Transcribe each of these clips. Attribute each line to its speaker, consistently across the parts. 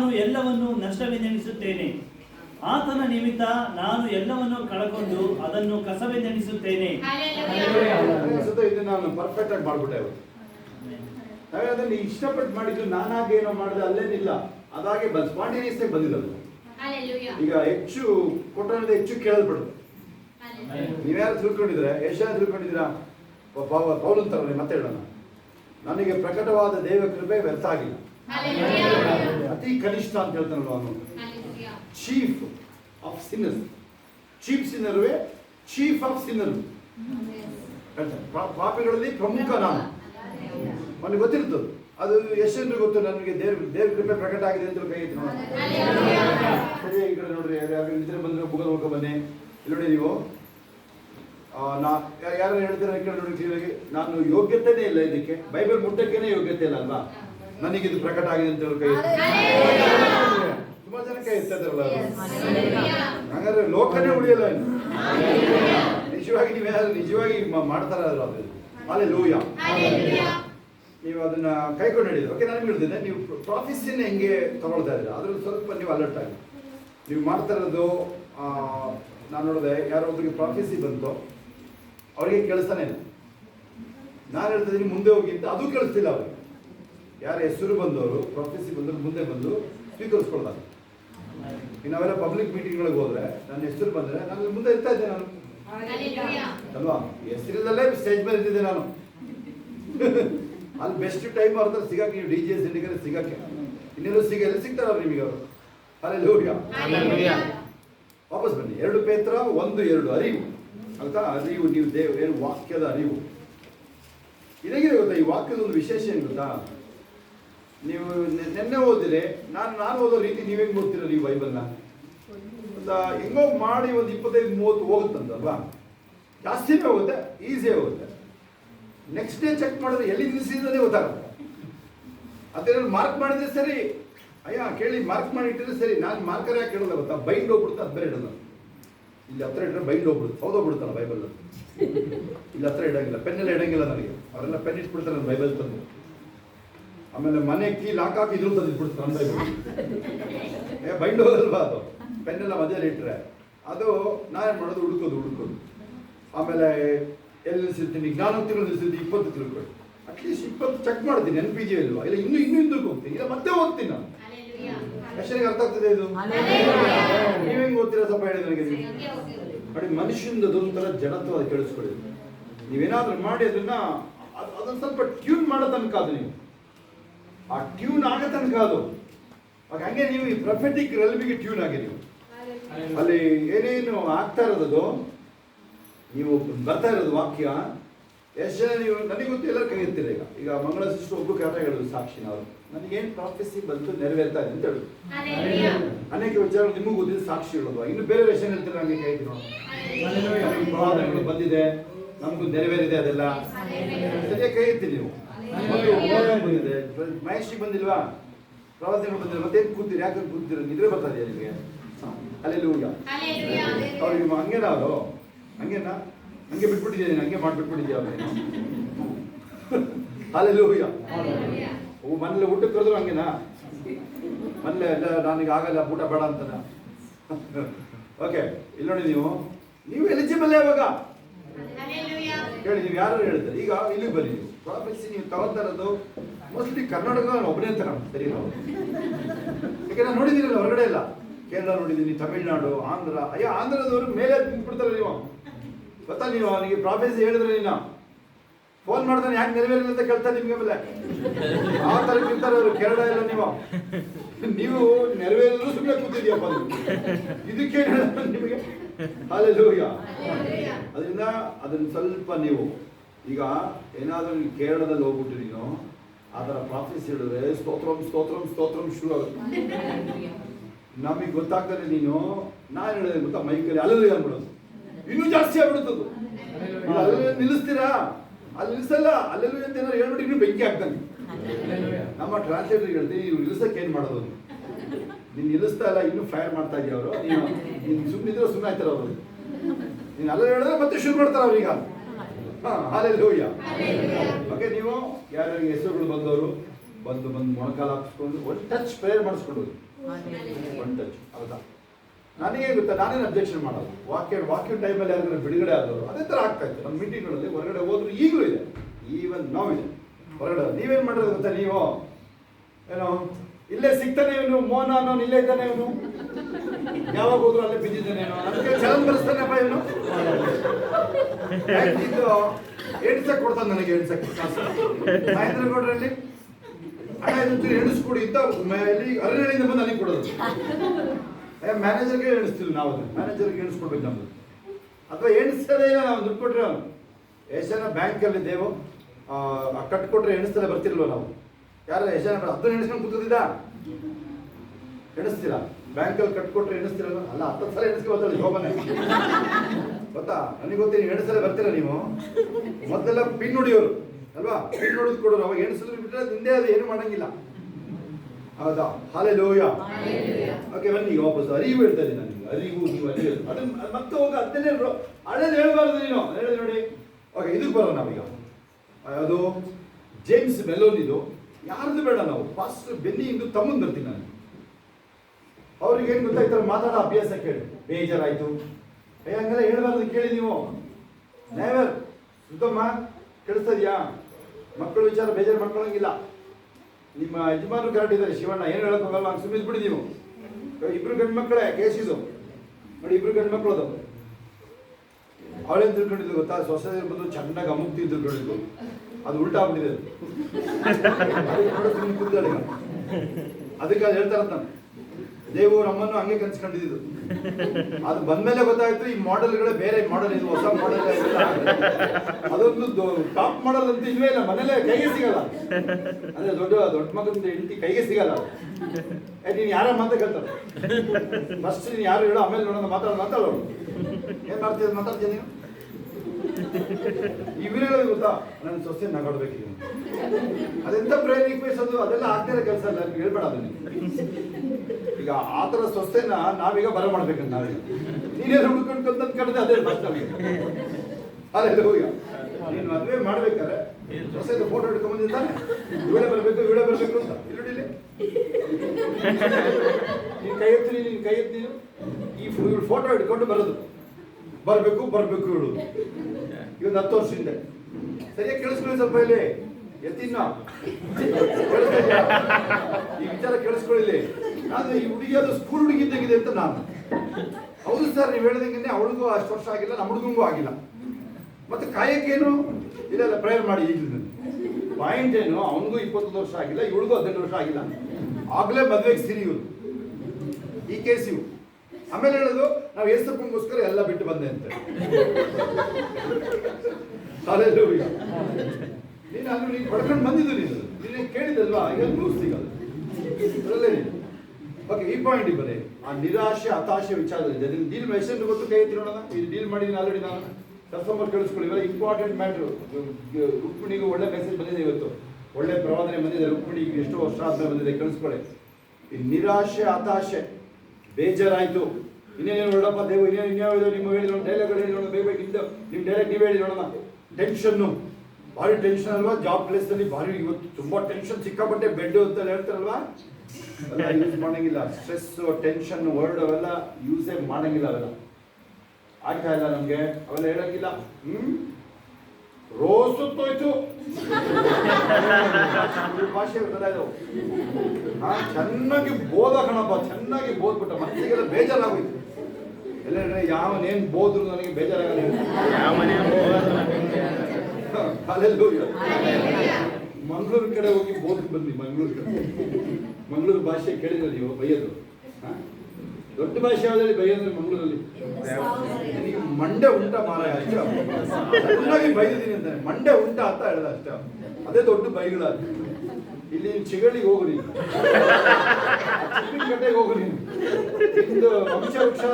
Speaker 1: ನಾನು ಎಲ್ಲವನ್ನು ನಷ್ಟವೆಂದೆಣಿಸುತ್ತೇನೆ. ಆತನ ನಿಮಿತ್ತ ನಾನು ಎಲ್ಲವನ್ನು ಕಳಕೊಂಡು ಅದನ್ನು ಕಸವೆಂದೆಣಿಸುತ್ತೇನೆ.
Speaker 2: ನನಗೆ ಅನ್ಸುತ್ತೆ ಇದು ನಾನು ಪರ್ಫೆಕ್ಟ್ ಆಗಿ ಮಾಡ್ಬಿಟ್ಟೆ ಅದನ್ನ ಇಷ್ಟಪಟ್ಟು ಮಾಡಿದ್ದು ನಾನಾಗಿ ಏನೋ ಮಾಡಿದೆ ಅಲ್ಲೇನಿಲ್ಲ. ಅದಾಗೆ ಬಂದ್ ಸ್ಪಾಂಟೇನಿಯಸ್ ಆಗಿ ಬಂದಿರೋದು ಈಗ ಹೆಚ್ಚು ಕೊಟ್ಟರೆ ಹೆಚ್ಚು ಕೇಳಲ್ಪಡುತ್ತೆ ನೀವ್ಯಾರು ತಿಳ್ಕೊಂಡಿದ್ರೆ ಯಶ ತಿಳ್ಕೊಂಡಿದ್ದೀರಾ? ಪೌಲ್ ಅಂತಾರೆ ಮತ್ತೆ ಹೇಳೋಣ. ನನಗೆ ಪ್ರಕಟವಾದ ದೇವ ಕೃಪೆ ವ್ಯರ್ಥ ಆಗಿಲ್ಲ. ಅತಿ ಕನಿಷ್ಠ ಅಂತ ಹೇಳ್ತಾನಲ್ವ ಅವನು. ಚೀಫ್ ಆಫ್ ಸಿನ್ನರ್ ಚೀಫ್ ಸಿನ್ನರ್ವೇ ಚೀಫ್ ಆಫ್ ಸಿನ್ನರ್ ಹೇಳ್ತಾರೆ ಪಾಪಿಗಳಲ್ಲಿ ಪ್ರಮುಖ ನಾನು. ಮನೆ ಗೊತ್ತಿರ್ತದೆ ಅದು ಎಷ್ಟೆಂದ್ರೆ ಗೊತ್ತು, ನನಗೆ ದೇವ್ರ ದೇವ್ರ ಕೃಪೆ ಪ್ರಕಟ ಆಗಿದೆ ಅಂತ ಕೈ ಎತ್ತಿ. ಸರಿ ಈ ಕಡೆ ನೋಡ್ರಿ, ಯಾರು ನಿದ್ರೆ ಬಂದ್ರೆ ಮುಗ ಹೋಗ ಬನ್ನಿ. ಇಲ್ಲಿ ನೋಡಿ ನೀವು. ನಾ ಯಾರು ಹೇಳ್ತಾರೆ ಈ ಕಡೆ ನೋಡಿ ಕ್ಲಿಯರಾಗಿ ನಾನು ಯೋಗ್ಯತೆನೇ ಇಲ್ಲ ಇದಕ್ಕೆ. ಬೈಬಲ್ ಮುಟ್ಟಕ್ಕೇನೆ ಯೋಗ್ಯತೆ ಇಲ್ಲ ಅಲ್ವಾ? ನನಗೆ ಇದು ಪ್ರಕಟ ಆಗಿದೆ ಅಂತ ಹೇಳಿ. ತುಂಬಾ ಜನ ಕೈ ಎತ್ತಾ ಇದ್ದಾರಲ್ಲ ಅವ್ರು. ಹಾಗಾದ್ರೆ ಲೋಕನೇ ಉಳಿಯಲ್ಲ ನಿಜವಾಗಿ ನೀವು ಯಾರು ನಿಜವಾಗಿ ಮಾಡ್ತಾರ ಅಲ್ಲೇ ಲೂಯ ನೀವು ಅದನ್ನ ಕೈಕೊಂಡು ಹಿಡಿದ್ರು ಓಕೆ ನನಗೆ ಹೇಳಿದ್ದೇನೆ ನೀವು ಪ್ರಾಫಿಸಿನ ಹೆಂಗೆ ತಗೊಳ್ತಾ ಇದ್ದೀರಾ? ಅದ್ರಲ್ಲಿ ಸ್ವಲ್ಪ ನೀವು ಅಲರ್ಟ್ ಆಗಿ. ನೀವು ಮಾಡ್ತಾ ಇರೋದು ನಾನು ನೋಡಿದೆ, ಯಾರೋ ಒಬ್ಬರಿಗೆ ಪ್ರಾಫಿಸಿ ಬಂತು. ಅವರಿಗೆ ಕೇಳಿಸ್ತಾನೆ ಇಲ್ಲ. ನಾನು ಹೇಳ್ತಾ ಇದ್ದೀನಿ, ಮುಂದೆ ಹೋಗಿ ಅಂತ, ಅದು ಕೇಳಿಸ್ತಿಲ್ಲ ಅವ್ರಿಗೆ ಯಾರ ಹೆಸರು ಬಂದವರು ಪ್ರೊಫೆಸಿ ಬಂದವರು ಮುಂದೆ ಬಂದು ಸ್ವೀಕರಿಸ್ಕೊಳ್ತಾರೆ. ಇನ್ನು ನಾವೆಲ್ಲ ಪಬ್ಲಿಕ್ ಮೀಟಿಂಗ್ಗಳಿಗೆ ಹೋದ್ರೆ ನನ್ನ ಹೆಸರು ಬಂದ್ರೆ ನಾನು ಮುಂದೆ ಇರ್ತಾ ಇದ್ದೆ ನಾನು. ಅಲ್ವಾ? ಹೆಸರಿಲ್ಲದಲ್ಲೇ ಸ್ಟೇಜ್ ಮೇಲೆ ಇದ್ದಿದ್ದೆ ನಾನು. ಅಲ್ಲಿ ಬೆಸ್ಟ್ ಟೈಮ್ ಅವ್ರ ಹತ್ರ ಸಿಗಕ್ಕೆ ನೀವು ಡಿ ಜೆ ಸಿಂಡಿಗರ್ ಸಿಗಕ್ಕೆ ಇನ್ನೆಲ್ಲೂ ಸಿಗ ಎಲ್ಲಿ ಸಿಗ್ತಾರ ಅವ್ರು ನಿಮಗೆ ಅವರು? ಅಲ್ಲಿ ಲೂರ್ಯ ವಾಪಸ್ ಬನ್ನಿ. ಎರಡು ಪೇತ್ರ ಒಂದು ಎರಡು ಅರಿವು. ಅಂತ ಅರಿವು ನೀವು ದೇವ್ ಏನು ವಾಕ್ಯದ ಅರಿವು. ಇದಾಗಿದೆ ಗೊತ್ತಾ? ಈ ವಾಕ್ಯದ ಒಂದು ವಿಶೇಷ ಏನು ಗೊತ್ತಾ? ನೀವು ನಿನ್ನೆ ಓದಿದ್ರೆ, ನಾನು ನಾನು ಓದೋ ರೀತಿ ನೀವು ಹೆಂಗ್ ಓದ್ತೀರ ನೀವು ಬೈಬಲ್ನ ಒಂದು ಹೆಂಗೋ ಮಾಡಿ ಒಂದು ಇಪ್ಪತ್ತೈದು, ಮೂವತ್ತು ಹೋಗುತ್ತಂತಲ್ವಾ? ಜಾಸ್ತಿನೇ ಹೋಗುತ್ತೆ ಈಸಿಯೇ ಹೋಗುತ್ತೆ ನೆಕ್ಸ್ಟ್ ಡೇ ಚೆಕ್ ಮಾಡಿದ್ರೆ ಎಲ್ಲಿ ನಿಲ್ಲಿಸಿದ್ರೆ ಗೊತ್ತಾಗುತ್ತೆ. ಅದೇನಾದ್ರು ಮಾರ್ಕ್ ಮಾಡಿದ್ರೆ ಸರಿ. ಅಯ್ಯ, ಕೇಳಿ ಮಾರ್ಕ್ ಮಾಡಿ ಇಟ್ಟಿದ್ರೆ ಸರಿ. ನಾನು ಮಾರ್ಕರ್ ಯಾಕೆ ಕೇಳಲ್ಲ ಗೊತ್ತಾ? ಬೈಂಡ್ ಹೋಗ್ಬಿಡುತ್ತೆ, ಅದು ಬೇರೆ ಇಡಲ್ಲ ಇಲ್ಲಿ ಹತ್ರ ಇಟ್ಟರೆ ಬೈಂಡ್ ಹೋಗ್ಬಿಡುತ್ತೆ. ಹೌದೋಗ್ಬಿಡುತ್ತಲ್ಲ ಬೈಬಲ್ ಇಲ್ಲಿ ಹತ್ರ ಇಡಂಗಿಲ್ಲ. ಪೆನ್ನೆಲ್ಲ ಇಡಂಗಿಲ್ಲ ನನಗೆ. ಅವರೆಲ್ಲ ಪೆನ್ ಇಟ್ಬಿಡ್ತಾರೆ ನನ್ನ ಬೈಬಲ್ ತಂದು. ಆಮೇಲೆ ಮನೆ ಕೀ ಲಾಕ್ ಹಾಕಿ ಇದ್ರು ತಂದು ಬಿಡ್ತಾರೆ ನನ್ನ ಏ ಬೈಂಡ್ ಹೋಗಲ್ವಾ ಅದು? ಪೆನ್ನೆಲ್ಲ ಮಧ್ಯದಲ್ಲಿ ಇಟ್ಟರೆ ಅದು ನಾನೇನು ಮಾಡೋದು? ಹುಡುಕೋದು ಹುಡುಕೋದು. ಆಮೇಲೆ ಎಲ್ಲಿ ನಿಲ್ಸಿರ್ತೀನಿ ನಾನು ತಿಂಗಳು ನಿಲ್ಸಿರ್ತೀನಿ ಇಪ್ಪತ್ತು ತಿಳ್ಕೊಳ್ಳಿ. ಅಟ್ಲೀಸ್ಟ್ ಇಪ್ಪತ್ತು ಚೆಕ್ ಮಾಡ್ತೀನಿ ಎನ್ ಪಿ ಜಿ ಇಲ್ವಾ ಇಲ್ಲ ಇನ್ನೂ ಇನ್ನೂ ಹಿಂದಕ್ಕೆ ಹೋಗ್ತೀನಿ. ಇಲ್ಲ ಮತ್ತೆ ಹೋಗ್ತೀನಿ ನಾನು. ಎಷ್ಟನಿಗೆ ಅರ್ಥ ಆಗ್ತದೆ ಇದು? ನೀವು ಹೆಂಗೆ ಓದ್ತೀರಾ ಸ್ವಲ್ಪ ಹೇಳಿ ನನಗೆ ನೋಡಿ ಮನುಷ್ಯಂದು ಅದೊಂಥರ ಜನತ್ವ ಅದು ಕೇಳಿಸ್ಕೊಳ್ಳಿ. ನೀವೇನಾದ್ರೂ ಮಾಡಿ ಅದನ್ನ ಅದೊಂದು ಅದನ್ನ ಸ್ವಲ್ಪ ಟ್ಯೂನ್ ಮಾಡೋ ತನಕ ಅದು ನೀವು. ಆ ಟ್ಯೂನ್ ಆಗೋ ತನಕ ಅದು. ಆಗ ಹಂಗೆ ನೀವು ಈ ಪ್ರೊಫೆಟಿಕ್ ರೆಲ್ಮಿಗೆ ಟ್ಯೂನ್ ಆಗಿ ನೀವು ಅಲ್ಲಿ ಏನೇನು ಆಗ್ತಾ ಇರೋದು ನೀವು ಬರ್ತಾ ಇರೋದು ವಾಕ್ಯ. ಎಷ್ಟು ಜನ ನೀವು ನನಗೆ ಗೊತ್ತು ಎಲ್ಲರೂ ಕೈ ಎತ್ತೀರ ಈಗ. ಈಗ ಮಂಗಳ ಸಿಸ್ಟರ್ ಒಬ್ಬರು ಕರೆಕ್ಟ್ ಹೇಳೋದು ಸಾಕ್ಷಿನ ಅವರು ನನಗೇನು ಪ್ರಾಫೆಸಿ ಬಂತು ನೆರವೇರ್ತಾ ಇದೆ ಅಂತ ಹೇಳುದು ಅನೇಕ ವಿಚಾರಗಳು ನಿಮಗೂ ಗೊತ್ತಿದೆ ಸಾಕ್ಷಿ ಹೇಳೋದು. ಇನ್ನು ಬೇರೆ ವಿಷಯ ಹೇಳ್ತಾರೆ ನನಗೆ ಕೈ ಎತ್ತಿ ನೋಡಿ ನಮಗೆ ಪ್ರವಾದಗಳು ಬಂದಿದೆ. ನಮಗೂ ನೆರವೇರಿದೆ ಅದೆಲ್ಲ. ಸರಿಯಾಗಿ ಕೈ ಎತ್ತಿ ನೀವು. ಮತ್ತು ಓದೋದು ಬಂದಿದೆ ಮಹೇಶಿ ಬಂದಿಲ್ವಾ? ಪ್ರವಾಸಿಗಳು ಬಂದಿಲ್ಲ ಮತ್ತೆ ಕೂತೀರಿ? ಯಾಕೆ ಕೂತಿರ ನಿದ್ರೆ ಬರ್ತದೆ ಅಲ್ಲಿಗೆ ನಿಮಗೆ? ಅಲ್ಲಿ ಊಟ ಅವ್ರಿಗೆ ಹಂಗೇನ ಅವರು? ಹಂಗೇನಾ? ಹಂಗೆ ಬಿಟ್ಬಿಟ್ಟಿದ್ದೀನಿ ಹಂಗೆ ಮಾಡ್ಬಿಟ್ಬಿಟ್ಟಿದ್ಯಾ ಅವ್ರಿಗೆ ಅಲ್ಲಿ ಹೂಯ್ಯ ಓ ಮನೇಲಿ ಊಟಕ್ಕೆ ಕರೆದ್ರು ಹಂಗೇನಾ? ಮನೇಲೆ ಎಲ್ಲ ನನಗೆ ಆಗಲ್ಲ ಊಟ ಬೇಡ ಅಂತನ. ಓಕೆ ಇಲ್ಲಿ ನೋಡಿ ನೀವು. ನೀವು ಎಲಿಜಿಬಲ್ ಯಾವಾಗ ಹೇಳಿ ನೀವು ಯಾರು ಹೇಳ್ತಾರೆ? ಈಗ ಇಲ್ಲಿಗೆ ಬನ್ನಿ ನೀವು. ಪ್ರಾಫೆಸಿ ನೀವು ತಗೋತಾ ಇರೋದು ಮೋಸ್ಟ್ಲಿ ಕರ್ನಾಟಕ ಒಬ್ಬನೇ ಅಂತ ಕಾಣುತ್ತೆ ಸರಿ ನಾವು ಯಾಕೆ ನಾನು ನೋಡಿದ್ದೀನಲ್ಲ ಹೊರಗಡೆ ಇಲ್ಲ. ಕೇರಳ ನೋಡಿದ್ದೀನಿ ತಮಿಳ್ನಾಡು ಆಂಧ್ರ. ಅಯ್ಯೋ ಆಂಧ್ರದವರು ಮೇಲೆ ನಿಂತ್ಬಿಡ್ತಾರೆ ನೀವು ಗೊತ್ತಾ ನೀವು? ಅವನಿಗೆ ಪ್ರಾಫೆಸಿ ಹೇಳಿದ್ರೆ ನೀನು. ಫೋನ್ ಮಾಡ್ತಾನೆ ಯಾಕೆ ನೆರವೇರಿಲ್ಲ ಅಂತ ಕೇಳ್ತಾರೆ ನಿಮ್ಗೆ ಆಮೇಲೆ. ಆ ಥರ ಇರ್ತಾರೆ ಅವರು ಕೇರಳ ಇಲ್ಲ ನೀವು. ನೀವು ನೆರವೇರಲು ಸುಮ್ಮನೆ ಕೂತಿದ್ಯಪ್ಪ ನೀವು. ಇದಕ್ಕೆ ಏನ್ ಹೇಳೋದು ನಿಮಗೆ? ಅಲ್ಲೇ ಅದರಿಂದ ಅದನ್ನ ಸ್ವಲ್ಪ ನೀವು ಈಗ ಏನಾದರೂ ನೀನು ಕೇರಳದಲ್ಲಿ ಹೋಗ್ಬಿಟ್ಟು ನೀನು, ಆ ಥರ ಪ್ರಾಫಿಸ್ ಹೇಳಿದ್ರೆ ಸ್ತೋತ್ರಂ ಸ್ತೋತ್ರಂ ಸ್ತೋತ್ರಂ ಶುರು ಆಗುತ್ತೆ. ನಮಗೆ ಗೊತ್ತಾಗ್ತದೆ ನೀನು, ನಾನು ಹೇಳಿದೆ ಗೊತ್ತಾ? ಮೈಕಲ್ಲಿ ಅಲ್ಲಲ್ಲಿ ಅಂದ್ಬಿಡೋದು. ಇನ್ನೂ ಜಾಸ್ತಿ ಆಗ್ಬಿಡುತ್ತದು ಅಲ್ಲಲ್ಲಿ ನಿಲ್ಲಿಸ್ತೀರಾ? ಅಲ್ಲಿ ನಿಲ್ಲಿಸಲ್ಲ ಅಲ್ಲೆಲ್ಲ ಅಂತ ಏನಾದ್ರು ಹೇಳ್ಬಿಟ್ಟು ಇನ್ನೂ ಬೆಂಕಿ ಆಗ್ತಾನೆ ನಮ್ಮ ಟ್ರಾನ್ಸ್ಲೇಟರ್ ಹೇಳ್ತೀನಿ ನೀವು ನಿಲ್ಲಿಸಕ್ಕೆ ಏನು ಮಾಡೋದು? ನೀನು ನಿಲ್ಲಿಸ್ತಾ ಇಲ್ಲ, ಇನ್ನೂ ಫೈರ್ ಮಾಡ್ತಾ ಇದೀಯ ಅವರು. ನೀನು ನೀನು ಸುಮ್ಮನಿದ್ರೆ ಸುಮ್ಮನೆ ಆಯ್ತಾರ ಅವರು. ನೀನು ಅಲ್ಲ ಹೇಳಿದ್ರೆ ಮತ್ತೆ ಶುರು ಮಾಡ್ತಾರೆ ಅವ್ರೀಗ ಹಾಂ ಹಾಲೆಲ್ಲ ಹೋಯ್ಯ ಓಕೆ ನೀವು ಯಾರ್ಯಾರಿಗೆ ಹೆಸರುಗಳು ಬಂದವರು ಬಂದು ಬಂದು ಮೊಣಕಾಲು ಹಾಕಿಸ್ಕೊಂಡು ಒನ್ ಟಚ್ ಪ್ರೇಯರ್ ಮಾಡಿಸ್ಕೊಂಡು ಒನ್ ಟಚ್ ಹೌದಾ? ನನಗೆ ಗೊತ್ತಾ ನಾನೇನು ಅಬ್ಜೆಕ್ಷನ್ ಮಾಡೋದು ವಾಕ್ಯ ವಾಕ್ಯ ಟೈಮಲ್ಲಿ ಯಾರು ಬಿಡುಗಡೆ ಆದವರು ಅದೇ ಥರ ಆಗ್ತಾ ಇತ್ತು. ನಮ್ಮ ಮೀಟಿಂಗ್ಗಳಲ್ಲಿ ಹೊರಗಡೆ ಹೋದ್ರು ಈಗಲೂ ಇದೆ. ಈವನ್ ನಾವು ಇದೆ. ಹೊರಗಡೆ ನೀವೇನು ಮಾಡಿರೋದು ಗೊತ್ತಾ ನೀವು? ಏನೋ ಇಲ್ಲೇ ಸಿಗ್ತಾನೆ ಇವನು ಮೋನ ಅನ್ನೋನು ಇಲ್ಲೇ ಇದ್ದಾನೆ ಇವನು. ಯಾವಾಗ ಹೋದ್ರು ಅಲ್ಲೇ ಬಿದ್ದಿದ್ದೇನೆ ಅದಕ್ಕೆ ಚಲನ್ ಬರೆಸ್ತಾನೆಪ್ಪ ಇವನು? ಇದು ಕೊಡ್ತಾನೆ ನನಗೆ ಎಣ್ಸಕ್ ಮಹೇಂದ್ರ ಗೌಡ್ರಲ್ಲಿ ಅಣ್ಣ ಎಣಿಸ್ಕೊಡಿ ಇದ್ದ ಇಲ್ಲಿ ಅರಣ್ಯದಿಂದ ಬಂದು ನನಗೆ ಕೊಡೋದು. ಮ್ಯಾನೇಜರ್ಗೆ ಎಣಿಸ್ತೀವಿ ನಾವು ಮ್ಯಾನೇಜರ್ಗೆ ಎಣಿಸ್ಕೊಡ್ಬೇಕು ನಮ್ದು. ಅಥವಾ ಎಣಿಸ್ತದೇ ಇಲ್ಲ ನಾವು ದುಡ್ಡು ಅವನು. ಎಷ್ಟು ಜನ ಬ್ಯಾಂಕಲ್ಲಿ ದೇವು ಕಟ್ ಕೊಟ್ರೆ ಎಣಿಸ್ತಲೇ ಬರ್ತಿರ್ಲ್ವ ನಾವು? ಯಾರು ಎಷ್ಟು ಜನ ಎಣಿಸ್ಕೊಂಡು ಕೂತಿದ್ದ ಎಣಿಸ್ತೀರಾ? ಬ್ಯಾಂಕಲ್ಲಿ ಕಟ್ಕೊಟ್ರೆ ಎಣಿಸ್ತಿರಲ್ಲ ಅಲ್ಲ ಹತ್ತು ಸಲ ಎಣಿಸ್ಕೊ ಬರ್ತಾರೆ ಶೋಭನೆ ಗೊತ್ತಾ? ನನಗೆ ಗೊತ್ತೀನಿ ಸಲ ಬರ್ತೀರಾ ನೀವು? ಮೊದಲೆಲ್ಲ ಪಿನ್ ಹೊಡಿಯೋರು ಅಲ್ವಾ? ಪಿನ್ ಹೊಡೆದು ಕೊಡೋರು ಅವಾಗ ಎಣಿಸಿದ್ರು ಬಿಟ್ಟರೆ ಹಿಂದೆ ಅದು ಏನು ಮಾಡಂಗಿಲ್ಲ. ಹೌದಾ? ಹಾಲೆ ಲೋಯ ಓಕೆ ಬನ್ನಿ ವಾಪಸ್ ಅರಿವು ಹೇಳ್ತಾ ಇದ್ದೀನಿ ನನಗೆ ಅರಿವು ನೀವು ಅರಿವು ಅದನ್ನ ಅದ್ ಮತ್ತೆ ಹೋಗಿ ಅದನ್ನೇ ಹಳೇದು ಹೇಳ್ಬಾರ್ದು ನೀನು. ಹೇಳಿ ನೋಡಿ ಓಕೆ ಇದಕ್ಕೆ ಬರೋಣ ನಾವೀಗ. ಅದು ಜೇಮ್ಸ್ ಮೆಲೋನ್ ಇದು. ಯಾರ್ದು ಬೇಡ ನಾವು? ಫಸ್ಟ್ ಬೆನ್ನಿ ಇಂದು ತಮ್ಮನ್ ಬರ್ತೀನಿ ನಾನು. ಅವ್ರಿಗೆ ಏನು ಗೊತ್ತಾ ಈ ಮಾತಾಡೋ ಅಭ್ಯಾಸ ಕೇಳಿ. ಬೇಜಾರಾಯ್ತು. ಏ, ಹಂಗೆಲ್ಲ ಹೇಳ್ಬಾರ್ದು ಕೇಳಿ ನೀವು. ನೇವರ್ ಸುದಮ್ಮ ಕೇಳಿಸ್ತದ್ಯಾ ಮಕ್ಕಳ ವಿಚಾರ ಬೇಜಾರು ಮಾಡ್ಕೊಳಂಗಿಲ್ಲ ನಿಮ್ಮ ಯಜಮಾನರು ಕರೆಕ್ಟ್ ಇದ್ದಾರೆ. ಶಿವಣ್ಣ, ಏನು ಹೇಳಕ್ ಹೋಗಲ್ಲ, ಹಂಗೆ ಸುಮ್ಮನೆ ಬಿಡಿ ನೀವು. ಇಬ್ರು ಗಂಡು ಮಕ್ಕಳೇ ಕೇಸಿದು ನೋಡಿ, ಇಬ್ರು ಗಂಡು ಮಕ್ಕಳು ಅದು. ಅವಳೇನು ತಿಳ್ಕೊಂಡಿದ್ರು ಗೊತ್ತಾ? ಸೊಸೆ ಬಂದು ಚೆನ್ನಾಗಿ ಅಮುಕ್ತಿ ತಿಳ್ಕೊಂಡಿದ್ದು ಅದು ಉಲ್ಟಾ ಆಗ್ಬಿಟ್ಟಿದೆ. ಅದಕ್ಕೆ ಅದು ಹೇಳ್ತಾರ ನಾನು. ದೇವರು ನಮ್ಮನ್ನು ಹಂಗೆ ಕನ್ಸ್ಕೊಂಡಿದ್ದು. ಅದು ಬಂದ್ಮೇಲೆ ಗೊತ್ತಾಯ್ತು, ಈ ಮಾಡೆಲ್ಗಳೇ ಬೇರೆ ಮಾಡೆಲ್ ಇದು, ಹೊಸ ಮಾಡೆಲ್ ಅದೊಂದು ಟಾಪ್ ಮಾಡೆಲ್ ಅಂತ ಇಲ್ವೇ ಇಲ್ಲ, ಮನೇಲೆ ಕೈಗೆ ಸಿಗಲ್ಲ. ಅಂದ್ರೆ ದೊಡ್ಡ ದೊಡ್ಡ ಮಗನ ಹೆಂಡತಿ ಕೈಗೆ ಸಿಗಲ್ಲ ನೀನ್ ಯಾರ ಮಾತ ಕೇಳ್ತಾರ ಫಸ್ಟ್ ನೀನ್ ಯಾರು ಹೇಳೋ ಆಮೇಲೆ ನೋಡೋಣ, ಮಾತಾಡೋಣ ಮಾತಾಡೋಣ. ಏನ್ ಮಾಡ್ತೀಯ ಮಾತಾಡ್ತೀಯ ನೀನು? ಇವ್ರು ಹೇಳೋದು ಗೊತ್ತಾ? ನನ್ನ ಸೊಸೆ ನಗಾಡ್ಬೇಕು. ಅದೆಂತ ಬ್ರೈನ್ ಅದು? ಅದೆಲ್ಲ ಆಗ್ತಿರೋ ಕೆಲಸ ಅವ್ರಿಗೆ ಹೇಳ್ಬೇಡ ಅದನ್ನ. ಈಗ ಆ ಥರ ಸ್ವಸ್ಥೆನ ನಾವೀಗ ಬರ ಮಾಡ್ಬೇಕಂತ ನಾವೀಗ. ನೀನೇ ಹುಡ್ಕೊಂಡು ತಂದ್ ಕಡ್ದೆ ಅದೇ ಫಸ್ಟ್ ನಮಗೆ ಅದೇ ಹೋಗಿ ನೀನು ಮದುವೆ ಮಾಡ್ಬೇಕಾದ್ರೆ ಸೊಸೆದು ಫೋಟೋ ಹಿಡ್ಕೊಂಡ್ ಬಂದಿದ್ದಾನೆ. ಬರಬೇಕು ಬರ್ಬೇಕು ಬರಬೇಕು ಅಂತ. ಇಲ್ಲಿ. ನೀನ್ ಕೈ ಎತ್ತಿ, ನೀನು ಕೈ ಈ ಇವಳು ಫೋಟೋ ಹಿಡ್ಕೊಂಡು ಬರೋದು. ಬರಬೇಕು ಬರಬೇಕು ಇವಳು. ಇವತ್ತು ಹತ್ತು ವರ್ಷ ಹಿಂದೆ. ಸರಿಯಾಗಿ ಕೇಳಿಸ್ಕೊಳ್ಳಿ ಸ್ವಲ್ಪ ಇಲ್ಲಿ. ಎತ್ತಿನ ಈ ವಿಚಾರ ಕೇಳಿಸ್ಕೊಳ್ಳಿ. ನಾನು ಈ ಹುಡುಗಿ ಅದು ಸ್ಕೂಲ್ ಹುಡುಗಿ ಇದ್ದಂಗಿದೆ ಅಂತ ನಾನು. ಹೌದು ಸರ್ ನೀವು ಹೇಳಿದಂಗೆ ಅವಳಿಗೂ ಅಷ್ಟು ವರ್ಷ ಆಗಿಲ್ಲ ನಮ್ಮ ಹುಡುಗಂಗೂ ಆಗಿಲ್ಲ. ಮತ್ತೆ ಕಾಯಕ್ಕೇನು? ಇಲ್ಲ ಇಲ್ಲ ಪ್ರೇಯರ್ ಮಾಡಿ ಈಗಲೂ ಪಾಯಿಂಟ್ ಏನು? ಅವನಿಗೂ ಇಪ್ಪತ್ತೊಂದು ವರ್ಷ ಆಗಿಲ್ಲ ಇವಳಿಗೂ ಹದಿನೆಂಟು ವರ್ಷ ಆಗಿಲ್ಲ. ಆಗ್ಲೇ ಮದುವೆಗೆ ಸಿರಿ ಇವರು. ಈ ಕೇಸ್ ಇವು. ಆಮೇಲೆ ಹೇಳೋದು ನಾವು ಏಸಪ್ಪಂಗೋಸ್ಕರ ಎಲ್ಲ ಬಿಟ್ಟು ಬಂದೆ ಅಂತ. ಕಾಲೇಜು ನೀನು ಅಲ್ಲಿ ನೀನು ಪಡ್ಕೊಂಡು ಬಂದಿದ್ದು ನೀನು. ನೀನೇ ಕೇಳಿದಲ್ವಾ ಈಗ ಪ್ರೂಫ್ ಸಿಗಲ್ಲ. ಅದರಲ್ಲೇ ಓಕೆ ಈ ಪಾಯಿಂಟ್ ಇಬ್ಬರೇ ಆ ನಿರಾಶೆ, ಹತಾಶೆ ವಿಚಾರದಲ್ಲಿ ಅದನ್ನ ಡೀಲ್ ಮೆಸೇಜ್ ಗೊತ್ತು ಕೈ ಎತ್ತಿ ನೋಡೋಣ ಇದು ಡೀಲ್ ಮಾಡಿದ್ದೀನಿ ಆಲ್ರೆಡಿ ನಾನು. ಕಸ್ಟಮರ್ ಕಳಿಸ್ಕೊಳ್ಳಿ. ಇವೆಲ್ಲ ಇಂಪಾರ್ಟೆಂಟ್ ಮ್ಯಾಟ್ರು ರುಕ್ಮಿಣಿಗೆ ಒಳ್ಳೆ ಮೆಸೇಜ್ ಬಂದಿದೆ ಇವತ್ತು. ಒಳ್ಳೆ ಪ್ರವಾದನೆ ಬಂದಿದೆ. ರುಕ್ಮಿಣಿಗೆ ಎಷ್ಟೋ ವರ್ಷ ಆದ್ಮೇಲೆ ಬಂದಿದೆ. ಕಳಿಸ್ಕೊಳ್ಳಿ. ಈ ನಿರಾಶೆ, ಹತಾಶೆ ಬೇಜಾರಾಯ್ತು. ಇನ್ನೇನು ನೋಡಪ್ಪ ದೇವು ಇನ್ನೇನು ಇನ್ಯಾವ ನಿಮ್ಮ ಹೇಳಿ ನೋಡೋಣ ಡೈಲಾಗ್ ಹೇಳಿ ನೋಡೋಣ ಬೇಗ ನಿಮ್ದು ನಿಮ್ಮ ಡೈಲಾಗ್ ನೀವು ಹೇಳಿ ನೋಡೋಣ ಟೆನ್ಷನ್ನು ಭಾರಿ ಟೆನ್ಷನ್ ಅಲ್ವಾ? ಜಾಬ್ ಪ್ಲೇಸ್ ಅಲ್ಲಿ ಭಾರಿ ಇವತ್ತು ತುಂಬಾ ಟೆನ್ಷನ್ ಸಿಕ್ಕಾಪಟ್ಟೆ ಬೆಡ್ ಅಂತ ಹೇಳ್ತಾರಲ್ವಾ? ಯೂಸ್ ಮಾಡಂಗಿಲ್ಲ. ಸ್ಟ್ರೆಸ್ ಟೆನ್ಷನ್ ವರ್ಡ್ ಅವೆಲ್ಲ ಯೂಸೇ ಮಾಡಂಗಿಲ್ಲ ಅವೆಲ್ಲ ಆಗ್ತಾ ಇಲ್ಲ ನಮ್ಗೆ. ಅವೆಲ್ಲ ಹೇಳಂಗಿಲ್ಲ ಹ್ಮ್? ರೋಸ್ ಸುತ್ತೋಯ್ತು. ಭಾಷೆ ಚೆನ್ನಾಗಿ ಬೋದ ಕಣಪ್ಪ. ಚೆನ್ನಾಗಿ ಬೋದ್ಬಿಟ್ಟ. ಮನಸ್ಸಿಗೆಲ್ಲ ಬೇಜಾರಾಗೋಯ್ತು. ಎಲ್ಲ ಯಾವನೇನ್ ಬೋದ್ರು ನನಗೆ ಬೇಜಾರಾಗಲ್ಲ. ಮಂಗಳೂರು ಕಡೆ ಹೋಗಿ ಬೋಧಕ್ಕೆ ಬಂದ್ವಿ, ಮಂಗಳೂರು ಕಡೆ. ಮಂಗಳೂರು ಭಾಷೆ ಕೇಳಿದ್ರೆ ನೀವು ಬೈಯೋದು? ದೊಡ್ಡ ಭಾಷೆ ಯಾವ್ದಲ್ಲಿ ಬೈಯೋದ್ರೆ ಮಂಗಳೂರಲ್ಲಿ. ಮಂಡೆ ಉಂಟ ಮಾರಾಯ, ಅಷ್ಟೇ. ಚೆನ್ನಾಗಿ ಬೈದಿದ್ದೀನಿ ಅಂತ ಮಂಡೆ ಉಂಟ ಅಂತ ಹೇಳ್ದ ಅಷ್ಟೇ. ಅದೇ ದೊಡ್ಡ ಬೈಗಳ ಇಲ್ಲಿ ಚಿಗಳಿಗೆ ಹೋಗ್ರಿ ಹೋಗು ನೀನು. ನಿಂದು ವಂಶ ವೃಕ್ಷ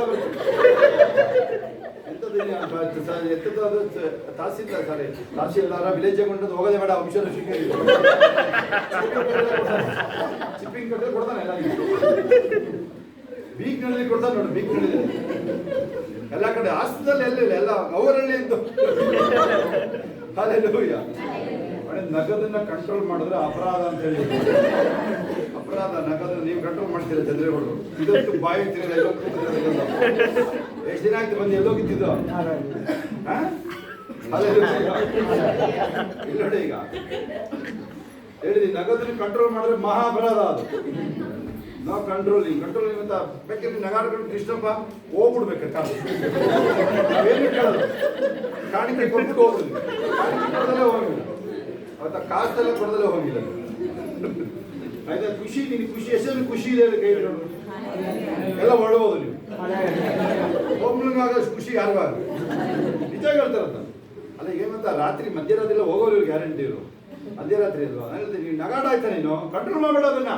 Speaker 2: ಬರುತ್ತೆ. ಎಂತದು ಇದು? ಬ- ಸ- ಎಂತದು ಅದು ಸ- ತಹಸೀಲ್ದಾರ್ ಸಾರಿ ತಹಸೀಲ್ದಾರ ವಿಲೇಜ್ ಕೊಂಡದ್ದು ಹೋಗೋದೇ ಬೇಡ ಅಂಶ ಚಿಪ್ಪಿಂಗ್ ಕಟ್ಟೆ ಕೊಡ್ತಾನೆ ಎಲ್ಲ ಬೀಕ್ ನಳ್ಳಿ ಕೊಡ್ತಾನೆ ನೋಡು ಬೀಕ್ ನಳ್ಳಿ ಎಲ್ಲ ಕಡೆ ಹಾಸನದಲ್ಲಿ ಎಲ್ಲಿಲ್ಲ ಎಲ್ಲ ಅವರಲ್ಲಿ ಇದ್ದು ಅಲ್ಲೆಲ್ಲೂಯ್ಯ ನಗದನ್ನ ಕಂಟ್ರೋಲ್ ಮಾಡಿದ್ರೆ ಅಪರಾಧ ಅಂತ ಹೇಳಿ. ಅಪರಾಧ, ನಗದನ್ನ ನೀವು ಕಂಟ್ರೋಲ್ ಮಾಡ್ತೀರ ಚಂದ್ರೇಗೌಡರು? ಇದೊಂದು ಬಾಯಿ ತಿರುಗಲ್ಲ. ಎಷ್ಟು ದಿನ ಆಯ್ತು ಬಂದು ಎಲ್ಲೋಗಿದ್ದು ಇಲ್ಲ ನೋಡಿ ಈಗ. ಹೇಳಿದಿ ನಗದಲ್ಲಿ ಕಂಟ್ರೋಲ್ ಮಾಡಿದ್ರೆ ಮಹಾ ಅಪರಾಧ ಅದು. ನಾವು ಕಂಟ್ರೋಲಿಂಗ್ ಕಂಟ್ರೋಲಿಂಗ್ ಅಂತ ಬೇಕಿದ್ರೆ ನಗಾಡ್ಕೊಂಡು ಕೃಷ್ಣಪ್ಪ ಹೋಗ್ಬಿಡ್ಬೇಕು ಕೇಳೋದು ಕಾಣಿಕೆ ಕೊಟ್ಬಿಟ್ಟು ಕಾಣಿಕೆ ಕೊಡದಲ್ಲೇ ಹೋಗಿಲ್ಲ ಅವತ್ತ ಕಾಸೆಲ್ಲ ಕೊಡದಲ್ಲೇ ಹೋಗಿಲ್ಲ. ಆಯ್ತಾ? ಖುಷಿ ನಿನ್ ಖುಷಿ ಎಷ್ಟು ಖುಷಿ ಇದೆ ಕೈ? ಎಲ್ಲ ಒಳ್ಬೋದು ನೀವು ಒಬ್ಬನಿಗೆ ಆಗೋಷ್ಟು ಖುಷಿ ಯಾರು ನಿಜ ಹೇಳ್ತಾರಂತ. ಅಲ್ಲ ಏನಂತ ರಾತ್ರಿ ಮಧ್ಯರಾತ್ರಿ ಹೋಗೋರು ಇವ್ರು ಗ್ಯಾರಂಟಿ ಇವರು ಮಧ್ಯರಾತ್ರಿ ಅಲ್ವಾ? ನಾನು ಹೇಳ್ತೀನಿ ನೀವು ನಗಾಡ ಆಯ್ತಾ ನೀನು ಕಂಟ್ರೋಲ್ ಮಾಡಬೇಡ ಅದನ್ನ.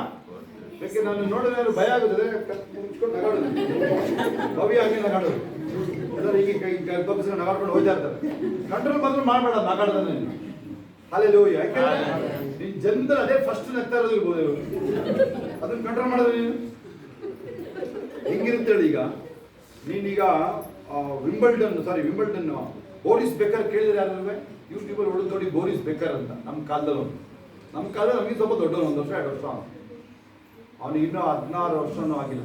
Speaker 2: ಯಾಕೆ ನಾನು ನೋಡಿದ್ರೆ ಭಯ ಆಗುತ್ತದೆ? ಮುಚ್ಕೊಂಡು ನಗಾಡೋದು. ಭವ್ಯ ಆಗಿ ನಗಾಡೋದು. ಎಲ್ಲರೂ ಈಗ ಕೈ ಬಗ್ಗಿಸ್ಕೊಂಡು ನಗಾಡ್ಕೊಂಡು ಹೋಗ್ತಾ ಇರ್ತಾರೆ. ಕಂಟ್ರೋಲ್ ಮಾತ್ರ ಮಾಡಬೇಡ ನಗಾಡೋದನ್ನ ನೀನು. ಅಲ್ಲೆಲ್ಲೋ ಯಾಕೆ? ನಿನ್ ಜನ ಅದೇ ಫಸ್ಟ್ ನಗ್ತಾ ಇರೋದು ಅದನ್ನ ಕಂಟ್ರೋಲ್ ಮಾಡೋದು ನೀನು. ಹೆಂಗಿರುತ್ತೆ ಹೇಳಿ ಈಗ? ನೀನೀಗ Wimbledon sorry Wimbledon Boris Becker ಕೇಳಿದ್ರೆ ಯಾರು ಯೂಟ್ಯೂಬಲ್ಲಿ ಹೊಡೆದು ನೋಡಿ ಬೋರಿಸ್ ಬೇಕರ್ ಅಂತ, ನಮ್ಮ ಕಾಲದಲ್ಲಿ. ನಮ್ಮ ಕಾಲದಲ್ಲಿ ನಮಗೆ ಸ್ವಲ್ಪ ದೊಡ್ಡವನು, ಒಂದು ವರ್ಷ, ಎರಡು ವರ್ಷ ಅವನು. ಅವನಿಗೆ ಇನ್ನೂ ಹದಿನಾರು ವರ್ಷನೂ ಆಗಿಲ್ಲ.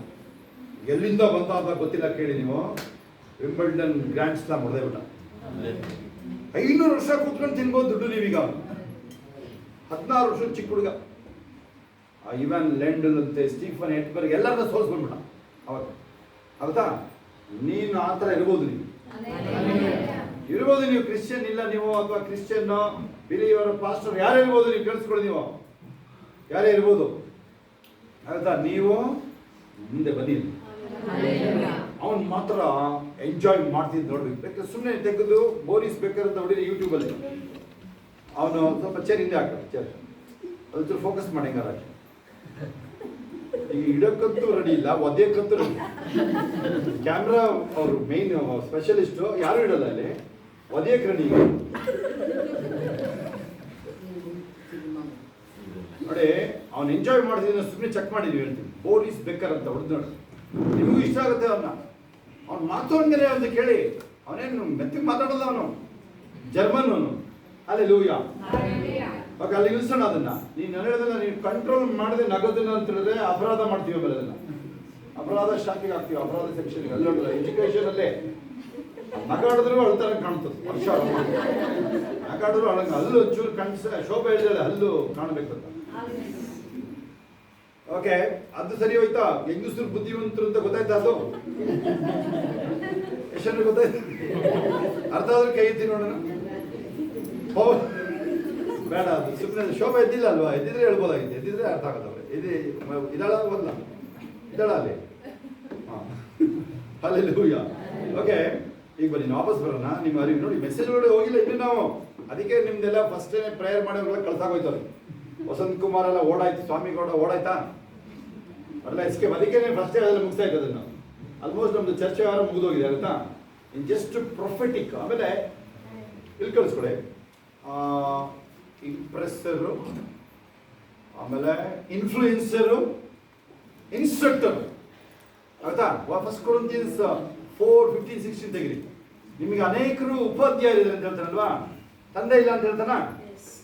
Speaker 2: ಎಲ್ಲಿಂದ ಬಂತ ಅಂತ ಗೊತ್ತಿಲ್ಲ ಕೇಳಿ ನೀವು. ವಿಂಬಲ್ಡನ್ ಗ್ರ್ಯಾಂಡ್ ಸ್ಲಾಮ್ ಹೊಡೆದೇ ಬಿಟ್ಟ ಐನೂರು ವರ್ಷ ಕೂತ್ಕೊಂಡು ತಿನ್ಬೋದು ದುಡ್ಡು ನೀವೀಗ ಹದಿನಾರು ವರ್ಷ ಚಿಕ್ಕ ಹುಡುಗ. ಇವನ್ ಲೆಂಡನ್ ಅಂತೆ ಸ್ಟೀಫನ್ ಎಟ್ಬರ್ಗ್ ಎಲ್ಲರನ್ನ ಸೋಲ್ಸ್ಕೊಂಡ್ಬಿಟ್ಟ. ಅವಾಗ ಹೌದಾ ನೀನು ಆ ಥರ ಇರ್ಬೋದು ನೀವು ಇರ್ಬೋದು ನೀವು ಕ್ರಿಶ್ಚಿಯನ್ ಇಲ್ಲ ನೀವು ಅಥವಾ ಕ್ರಿಶ್ಚಿಯನ್ ಬಿಲಿಯವರ ಪಾಸ್ಟರ್ ಯಾರೇ ಇರ್ಬೋದು ನೀವು ಕೇಳಿಸ್ಕೊಳ್ಳಿ ನೀವು. ಯಾರೇ ಇರ್ಬೋದು. ಆಯ್ತಾ ನೀವು ಮುಂದೆ ಬನ್ನಿ. ಅವನು ಮಾತ್ರ ಎಂಜಾಯ್ ಮಾಡ್ತಿದ್ದು ನೋಡ್ಬೇಕು ಬೇಕು ಸುಮ್ಮನೆ ತೆಗೆದು ಬೋರಿಸ್ ಬೇಕಾದ್ರೆ ಅಂತ ಹೊಡಿರಿ ಯೂಟ್ಯೂಬಲ್ಲಿ ಅವನು ಸ್ವಲ್ಪ ಚೇರ್ ಹಿಂದೆ ಹಾಕ್ತಾರೆ ಚೇರ್ ಅದ್ರ ಫೋಕಸ್ ಮಾಡಿ ಹಂಗಾರ ಈಗ ಇಡಕ್ಕಂತೂ ರೆಡಿ ಇಲ್ಲ, ಒದ್ಯಕ್ಕಂತೂ ರೆಡಿ ಕ್ಯಾಮ್ರಾ ಅವರು ಮೇನ್ ಸ್ಪೆಷಲಿಸ್ಟು ಯಾರು ಇಡಲ್ಲ ಅಲ್ಲಿ? ಒದೆಯಕ್ಕೆ ರೆಡಿ ನೋಡಿ, ಅವ್ನು ಎಂಜಾಯ್ ಮಾಡ್ತಿದ್ದೀನಿ ಸುಮ್ಮನೆ ಚೆಕ್ ಮಾಡಿದ್ವಿ ಹೇಳ್ತೀವಿ ಬೋರಿಸ್ ಬೇಕರ್ ಅಂತ ಹೊಡೆದು ನೋಡಿ. ನಿಮಗೂ ಇಷ್ಟ ಆಗುತ್ತೆ ಅವನ್ನ ಅವ್ನು ಮಾತೋನ್ಗೆನೆ ಅಂತ ಕೇಳಿ. ಅವನೇನು ಮೆತ್ತಿಗೆ ಮಾತಾಡೋದು ಅವನು? ಜರ್ಮನ್ ಅವನು. ಅಲ್ಲಿ ಲೂಯ ಓಕೆ ಅಲ್ಲಿ ನಿಲ್ಸೋಣ ಅದನ್ನ ನೀನು ಹೇಳೋದನ್ನ ನೀನು ಕಂಟ್ರೋಲ್ ಮಾಡದೆ ನಗೋದನ್ನ ಅಂತ ಹೇಳಿದ್ರೆ ಅಪರಾಧ ಮಾಡ್ತೀವಿ ಆಮೇಲೆ ಅದನ್ನ ಅಪರಾಧ ಶಾಖೆಗೆ ಹಾಕ್ತೀವಿ ಅಪರಾಧ ಸೆಕ್ಷನ್ ಎಲ್ಲ ಎಜುಕೇಶನ್ ಅಲ್ಲೇ. ನಗಾಡಿದ್ರು ಅಳ್ತಾರೆ ಕಾಣ್ತದೆ. ವರ್ಷ ನಗಾಡಿದ್ರು ಅಳಂಗ ಹಲ್ಲು ಚೂರು ಕಣ್ಸ, ಶೋಭೆ ಹೇಳಿದ್ರೆ ಹಲ್ಲು ಕಾಣಬೇಕು ಓಕೆ ಅದು ಸರಿ ಹೋಯ್ತಾ? ಹೆಂಗಸರು ಬುದ್ಧಿವಂತರು ಅಂತ ಗೊತ್ತಾಯ್ತಾ ಅದು? ಎಷ್ಟು ಗೊತ್ತಾಯ್ತು? ಅರ್ಥ ಆದ್ರೆ ಕೈ ಎತ್ತಿ ನೋಡೋಣ. ಬೇಡ ಅದು ಶೋಭೆ ಎದ್ದಿಲ್ಲ ಅಲ್ವಾ ಇದ್ದಿದ್ರೆ ಹೇಳ್ಬೋದಾಗಿತ್ತು. ಇದ್ದಿದ್ರೆ ಅರ್ಥ ಆಗತ್ತವ್ರೆ. ಇದೆ ಇದಳ ಬರಲ್ಲ ಇದಳ ಅಲ್ಲಿ. ಹಾಂ. ಅಲ್ಲಿ ಹೂಯ್ಯ ಓಕೆ, ಈಗ ಬನ್ನಿ ವಾಪಸ್ ಬರೋಣ. ನಿಮ್ಮ ಅರಿವು ನೋಡಿ ಮೆಸೇಜ್ ಒಳಗೆ ಹೋಗಿಲ್ಲ ಇನ್ನು ನಾವು. ಅದಕ್ಕೆ ನಿಮ್ದೆಲ್ಲ ಫಸ್ಟೇ ಪ್ರೇಯರ್ ಮಾಡೋರೆಲ್ಲ ಕಳ್ಸಾಗೋಯ್ತವ್ರೆ. ವಸಂತ್ ಕುಮಾರ್ ಎಲ್ಲ ಓಡಾಯ್ತು ಸ್ವಾಮಿಗೌಡ ಓಡಾಯ್ತಾ? ಅಲ್ಲ ಎಸ್ಕೇಪ್ ಅದಕ್ಕೆ ಫಸ್ಟೇ ಅದೆಲ್ಲ ಮುಗಿಸ್ತಾ ಇದ್ದದ್ದು ನಾವು ಆಲ್ಮೋಸ್ಟ್ ನಮ್ದು ಚರ್ಚೆ ವಾರ ಮುಗಿದೋಗಿದೆ, ಆಯ್ತಾ? ಇನ್ ಜಸ್ಟ್ ಪ್ರೊಫೆಟಿಕ್ ಆಮೇಲೆ, ಇಲ್ಲಿ ಕಳಿಸ್ಕೊಡಿ. ಇಂಪ್ರೆಸ್ಸರು ಆಮೇಲೆ ಇನ್ಫ್ಲೂಯೆನ್ಸರು ಇನ್ಸ್ಟ್ರಕ್ಟರ್ ಆಯ್ತಾ? ವಾಪಸ್ ಕೊರಂತಿಯನ್ಸ್ ಫೋರ್ ಫಿಫ್ಟೀನ್ ಸಿಕ್ಸ್ಟೀನ್ ತೆಗಿರಿ. ನಿಮಗೆ ಅನೇಕರು ಉಪಾಧ್ಯಾಯರಿದ್ದಾರೆ ಅಂತ ಹೇಳ್ತಾರಲ್ವಾ? ತಂದೆ ಇಲ್ಲ ಅಂತ ಹೇಳ್ತಾನ?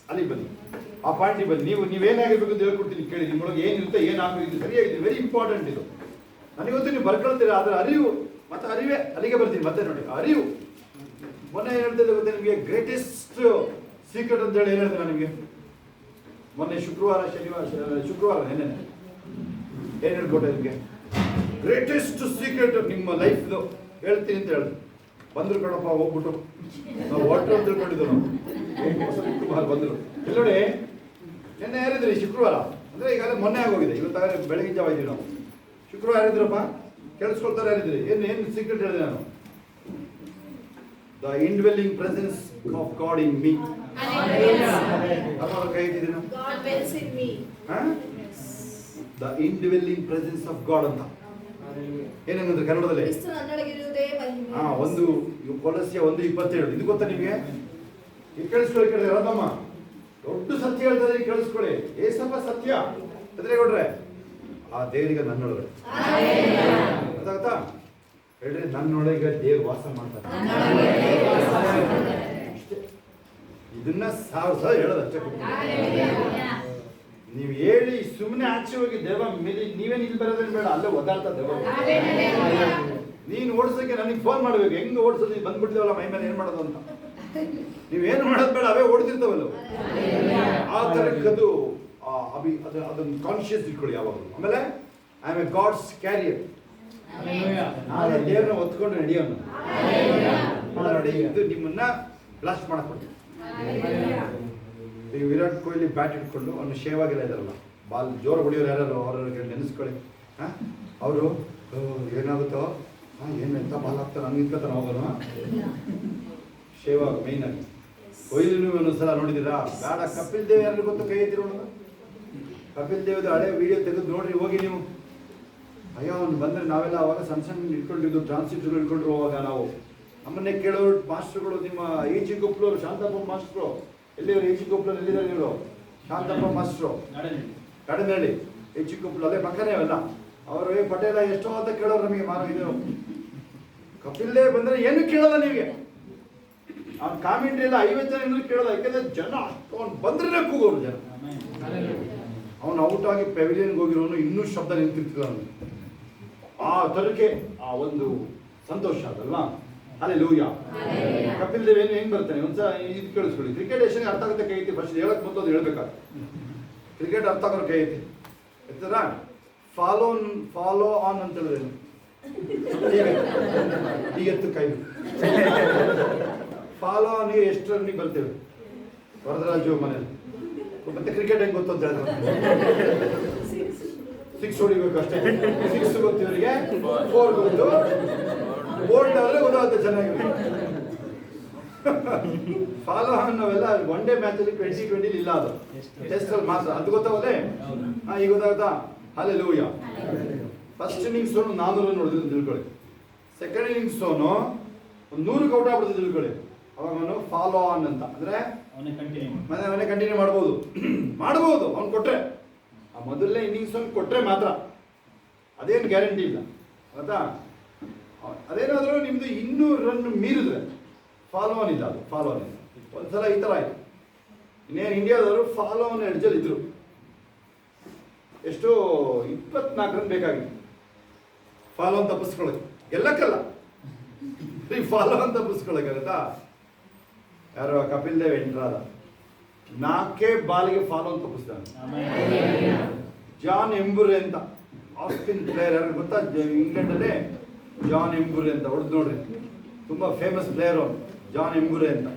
Speaker 2: ಅಲ್ಲಿ ಬನ್ನಿ. ಆ ಪಾಯಿಂಟಿಗೆ ಬನ್ನಿ. ನೀವು ನೀವೇನಾಗಿರ್ಬೇಕು ಅಂತ ಹೇಳ್ಕೊಡ್ತೀನಿ. ಕೇಳಿ. ನಿಮ್ಮೊಳಗೆ ಏನಿರುತ್ತೆ ಏನಾಗಬೇಕು ಇದು ಸರಿಯಾಗಿದೆ. ವೆರಿ ಇಂಪಾರ್ಟೆಂಟ್ ಇದು. ನನಗೊತ್ತು ನೀವು ಬರ್ಕೊಳ್ತೀರಾ? ಆದರೆ ಅರಿವು ಮತ್ತೆ ಅರಿವೇ ಅಲ್ಲಿಗೆ ಬರ್ತೀನಿ. ಮತ್ತೆ ನೋಡಿ. ಅರಿವು. ಮೊನ್ನೆ ಹೇಳ್ತಿದ್ದೆ ಗೊತ್ತೆ ನಿಮಗೆ? ಗ್ರೇಟೆಸ್ಟ್ ಸೀಕ್ರೆಟ್ ಅಂತ ಹೇಳಿ ಏನು ನನಗೆ? ಮೊನ್ನೆ ಶುಕ್ರವಾರ, ಶನಿವಾರ ಶುಕ್ರವಾರ ಏನೇ ಏನು ಹೇಳ್ಕೊಟ್ಟೆ ನಿಮಗೆ ಗ್ರೇಟೆಸ್ಟ್ ಸೀಕ್ರೆಟ್ ನಿಮ್ಮ ಲೈಫ್ದು ಹೇಳ್ತೀನಿ ಅಂತ ಹೇಳಿದ್ರು ಬಂದ್ರು ಕಣಪ್ಪ, ಹೋಗ್ಬಿಟ್ಟು. ನಾವು ವಾಟರ್ ಅಂತ ತಿಳ್ಕೊಂಡಿದ್ದು ನಾವು. ಬಂದರು. ಇಲ್ಲಿ ನೋಡಿ, ನಿನ್ನೆ ಹೇಳಿದ್ರಿ ಶುಕ್ರವಾರ. ಅಂದ್ರೆ ಈಗಾಗಲೇ ಮೊನ್ನೆ ಆಗೋಗಿದೆ. ಇವತ್ತಾಗಲೇ ಬೆಳಗ್ಗೆ ಜಾವ ಇದ್ದೀವಿ ನಾವು. ಶುಕ್ರವಾರ ಯಾರಿದ್ರಪ್ಪ ಕೇಳಿಸ್ಕೊಳ್ತಾರೆ ಯಾರಿದ್ರಿ ಏನು ಏನು ಸೀಕ್ರೆಟ್ ಹೇಳಿದೆ ನಾನು? The indwelling presence of God in me ಅವಾಗ ಕೈ ಇಟ್ಟಿದ್ದೀನಿ ನಾವು
Speaker 3: God dwells in me.
Speaker 2: The indwelling presence of God ಅಂತ. ಏನಂದ್ರೆ ಕನ್ನಡದಲ್ಲಿ? ಹಾ ಒಂದು ಕೊಲಸ್ಯ ಒಂದು ಇಪ್ಪತ್ತೇಳು. ಇದು ಗೊತ್ತಾ ನಿಮಗೆ? ಈಗ ಕೇಳಿಸ್ಕೊಳ್ಳಿ ಕೇಳಿ ರಾಧಮ್ಮ ದೊಡ್ಡ ಸತ್ಯ ಹೇಳ್ತಾರೆ ಈಗ ಕೇಳಿಸ್ಕೊಳ್ಳಿ. ಏಸಪ್ಪ ಸತ್ಯ. ಎದುರೇಗೌಡ್ರೆ? ಆ ದೇವರಿಗೆ ನನ್ನೊಳಗಡೆ. ಗೊತ್ತಾಗತ್ತಾ ಹೇಳ್ರಿ ನನ್ನೊಳಗೆ ದೇವ್ರು ವಾಸ ಮಾಡ್ತಾರೆ. ಇದನ್ನ ಸಾವಿರ ಸಾವಿರ ಹೇಳೋದು ಅಷ್ಟೇ ನೀವು ಹೇಳಿ ಸುಮ್ಮನೆ ಆಚೆ ಹೋಗಿ ದೇವ ಮೇಲೆ ನೀವೇನು ಇಲ್ಲಿ ಬರೋದೇನು ಬೇಡ ಅಲ್ಲೇ ಒದ್ದಾಡ್ತಾ ದೇವ ನೀನು ಓಡಿಸೋಕೆ ನನಗೆ ಫೋನ್ ಮಾಡ್ಬೇಕು ಹೆಂಗ್ ಓಡಿಸೋದು ನೀನು ಬಂದ್ಬಿಡ್ತೀವಲ್ಲ ಮೈ ಮೇಲೆ ಏನು ಮಾಡೋದು ಅಂತ. ನೀವೇನು ಮಾಡೋದು ಬೇಡ ಅವೇ ಓಡ್ತಿರ್ತಾವಲ್ಲ. ಆ ಥರಕ್ಕದು ಅದು ಅದನ್ನು ಕಾನ್ಶಿಯಸ್ ಇಟ್ಕೊಳ್ಳಿ ಯಾವಾಗಲೂ. ಆಮೇಲೆ I am a God's carrier ನಾನೇ ದೇವ್ರನ್ನ ಒತ್ಕೊಂಡು ನಡೆಯೋಣ ನೋಡಿ, ಇದು ನಿಮ್ಮನ್ನ ಬ್ಲಾಸ್ಟ್ ಮಾಡಕ್ ಕೊಡ್ತೀನಿ ಈಗ ವಿರಾಟ್ ಕೊಹ್ಲಿ ಬ್ಯಾಟ್ ಇಟ್ಕೊಂಡು ಅವನು ಶೇವಾಗಿಲ್ಲ ಇದಾರಲ್ಲ ಬಾಲ್ ಜೋರ ಹೊಡಿಯೋರು ಯಾರು ಅವ್ರಿಗೆ ನೆನೆಸ್ಕೊಳ್ಳಿ. ಅವರು ಏನಾಗುತ್ತೋ? ಹಾಂ, ಏನು ಎಂತ ಬಾಲ್ ಹಾಕ್ತಾರೆ ಹಂಗೆ ನಿಂತ್ಕೊತಾನೆ ಹೋಗೋನು? ಶೇವಾಗ ಆಗಿ. ನೀವು ಒಂದೊಂದ್ಸಲ ನೋಡಿದ್ದೀರಾ? ಬೇಡ, ಕಪಿಲ್ ದೇವ್ ಯಾರು ಗೊತ್ತು, ಕೈ ಎತ್ತಿರೋಣ ಕಪಿಲ್ ದೇವ್ದು ಹಳೆ ವಿಡಿಯೋ ತೆಗೆದು ನೋಡ್ರಿ, ಹೋಗಿ ನೀವು. ಅಯ್ಯೋ ಅವ್ನು ಬಂದ್ರೆ ನಾವೆಲ್ಲ ಅವಾಗ ಸಣ್ಣ ಸಣ್ಣ ಇಟ್ಕೊಂಡಿದ್ದು ಟ್ರಾನ್ಸಿಟ್ಗಳು ಇಟ್ಕೊಂಡ್ರು ಅವಾಗ ನಾವು. ನಮ್ಮನ್ನೇ ಕೇಳೋರು ಮಾಸ್ಟರ್ಗಳು ನಿಮ್ಮ ಈಜಿ ಗೊಪ್ಪಲವರು ಶಾಂತಪ್ಪ ಮಾಸ್ಟ್ರು. ಎಲ್ಲಿವರು ಜಿ ಗೊಪ್ಪಲರು ಎಲ್ಲಿದ್ದಾರೆ ಇವರು? Shantappa master. Kadimehalli A G Goppal ಅದೇ ಪಕ್ಕನೇ ಅವೆಲ್ಲ ಅವರು ಏ ಪಟೇಲ ಎಷ್ಟೋ ಅಂತ ಕೇಳೋರು ನಮಗೆ ಮಾರ ಇದು ಕಪಿಲ್ ಬಂದರೆ ಏನು ಕೇಳಲ್ಲ ನಿಮಗೆ ಅವ್ನ ಕಾಮೆಂಟ್ರಿ ಎಲ್ಲ ಐವತ್ತು ಜನ ಕೇಳಲ್ಲ ಯಾಕಂದ್ರೆ ಜನ ಅವ್ನು ಬಂದ್ರೆ ಕೂಗೋರು ಜನ. ಅವನು ಔಟ್ ಆಗಿ ಪೆವಿಲಿಯನ್ಗೆ ಹೋಗಿರೋನು ಇನ್ನೂ ಶಬ್ದ ನಿಂತಿರ್ತಿಲ್ಲ ಅವನು ಆ ತರಕ್ಕೆ ಆ ಒಂದು ಸಂತೋಷ ಅದಲ್ವಾ? ಅಲ್ಲೇ ಲೂಯ ಕಪಿಲ್ ದೇವ್ ಏನು ಹೆಂಗ್ ಬರ್ತಾನೆ? ಒಂದ್ಸಲ ಇದು ಕೇಳಿಸ್ಕೊಳ್ಳಿ. ಕ್ರಿಕೆಟ್ ಎಷ್ಟು ಅರ್ಥ ಆಗುತ್ತೆ ಕೈ ಐತಿ ಫಸ್ಟ್ ಹೇಳಕ್ ಮೊದಲು ಅದು ಹೇಳ್ಬೇಕಾದ್ರೆ ಕ್ರಿಕೆಟ್ ಅರ್ಥ ಆಗೋರು ಕೈ ಐತಿ ಇರ್ತದ ಫಾಲೋ ಫಾಲೋ ಆನ್ ಅಂತ ಹೇಳಿದ್ರೆ ಈ ಎತ್ತು ಕೈ. ಫಾಲೋ ಆನ್ಗೆ ಎಷ್ಟು ರನ್ನಿಗೆ ಬರ್ತೇವೆ? ವರದರಾಜು ಮನೇಲಿ ಮತ್ತೆ ಕ್ರಿಕೆಟ್ ಹೆಂಗ್ ಗೊತ್ತು ಅಂತ ಹೇಳಿದ್ರೆ ಸಿಕ್ಸ್ ಹೊಡಿಬೇಕು ಅಷ್ಟೇ. ಸಿಕ್ಸ್ ಗೊತ್ತು ಇವರಿಗೆ ಫೋರ್ ಗೊತ್ತು ಬೋಲ್ಡ್ ಆದ್ರೆ ಗೊತ್ತಾಗುತ್ತೆ ಚೆನ್ನಾಗಿ ಫಾಲೋ ಆನ್ ನಾವೆಲ್ಲ ಒನ್ ಡೇ ಮ್ಯಾಚ್ ಅಲ್ಲಿ ಟ್ವೆಂಟಿ ಟ್ವೆಂಟಿ ಇಲ್ಲ ಅದು. ಟೆಸ್ಟ್ ಅಲ್ಲಿ ಮಾತ್ರ. ಅದು ಗೊತ್ತಾವಲ್ಲೇ ಹಾಂ ಈಗ ಗೊತ್ತಾಗುತ್ತಾ? ಅಲ್ಲೇ ಲೂಯ ಫಸ್ಟ್ ಇನ್ನಿಂಗ್ಸ್ ಒಂದು ನಾನ್ನೂರು ನೋಡಿದ್ರು ತಿಳ್ಕೊಳ್ಳಿ. ಸೆಕೆಂಡ್ ಇನ್ನಿಂಗ್ಸ್ ಅವನು ಒಂದು ನೂರಕ್ಕೆ ಔಟ್ ಆಗ್ಬಿಡ್ತು ತಿಳ್ಕೊಳ್ಳಿ. ಅವಾಗ ಅವನು ಫಾಲೋ ಆನ್ ಅಂತ. ಅಂದ್ರೆ
Speaker 1: ಅವನೇ ಕಂಟಿನ್ಯೂ
Speaker 2: ಮನೆ ಮನೆ ಕಂಟಿನ್ಯೂ ಮಾಡ್ಬೋದು. ಮಾಡ್ಬೋದು. ಅವ್ನು ಕೊಟ್ರೆ. ಮೊದಲನೇ ಇನ್ನಿಂಗ್ಸ್ ಒಂದು ಕೊಟ್ಟರೆ ಮಾತ್ರ ಅದೇನು ಗ್ಯಾರಂಟಿ ಇಲ್ಲ. ಆಯ್ತಾ ಅದೇನಾದರೂ ನಿಮ್ಮದು ಇನ್ನೂರು ರನ್ ಮೀರಿದ್ರೆ ಫಾಲೋ ಆನ್ ಇಲ್ಲ ಅದು ಫಾಲೋ ಆನ್ ಇಲ್ಲ. ಒಂದ್ಸಲ ಈ ಥರ ಆಯಿತು. ಇನ್ನೇನು ಇಂಡಿಯಾದವರು ಫಾಲೋ ಆನ್ ಎಡ್ಜಲ್ಲಿ ಇದ್ರು. ಎಷ್ಟು ಇಪ್ಪತ್ನಾಲ್ಕು ರನ್ ಬೇಕಾಗಿತ್ತು. ಫಾಲೋ ಆನ್ ತಪ್ಪಿಸ್ಕೊಳ್ಳೋಕೆ. ಗೆಲ್ಲಕ್ಕಲ್ಲ. ಫಾಲೋ ಆನ್ ತಪ್ಪಿಸ್ಕೊಳ್ಳೋಕ್ಕಾಗತ್ತಾ ಯಾರು ಕಪಿಲ್ ದೇವ್ ಎಂಟ್ರಾದ ನಾಲ್ಕೇ ಬಾಲಿಗೆ ಫಾಲೋ ಅಂತ ತಪ್ಪಿಸ್ತಾನೆ ಜಾನ್ ಎಂಬುರೆ ಅಂತ. ಆಸ್ಟಿನ್ ಪ್ಲೇಯರ್ ಯಾರು ಗೊತ್ತಾ? ಇಂಗ್ಲೆಂಡಲ್ಲೇ ಜಾನ್ ಎಂಬುರೆ ಅಂತ ಹೊಡೆದು ನೋಡ್ರಿ. ತುಂಬಾ ಫೇಮಸ್ ಪ್ಲೇಯರ್ ಜಾನ್ ಎಂಬುರೆ ಅಂತ.